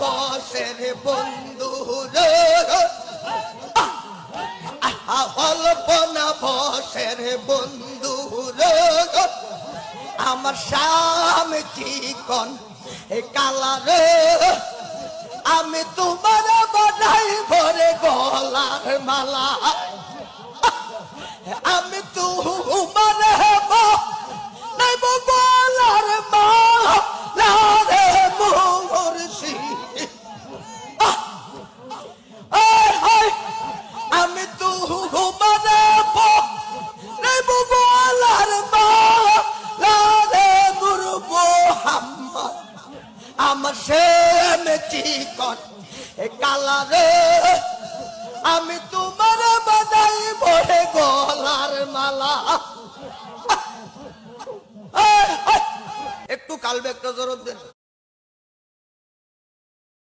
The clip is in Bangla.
বসের বন্ধু রে অল্প না বসের বন্ধু আমার স্বামী চিকন এ কালা রে? আমি তোমার বানাই ভরে গলার মালা। আমি তোমার আমার সেম চিকন এ আমি তোমার বাদাই বড়ে গলার মালা একটু কালবে একটা জোর দেন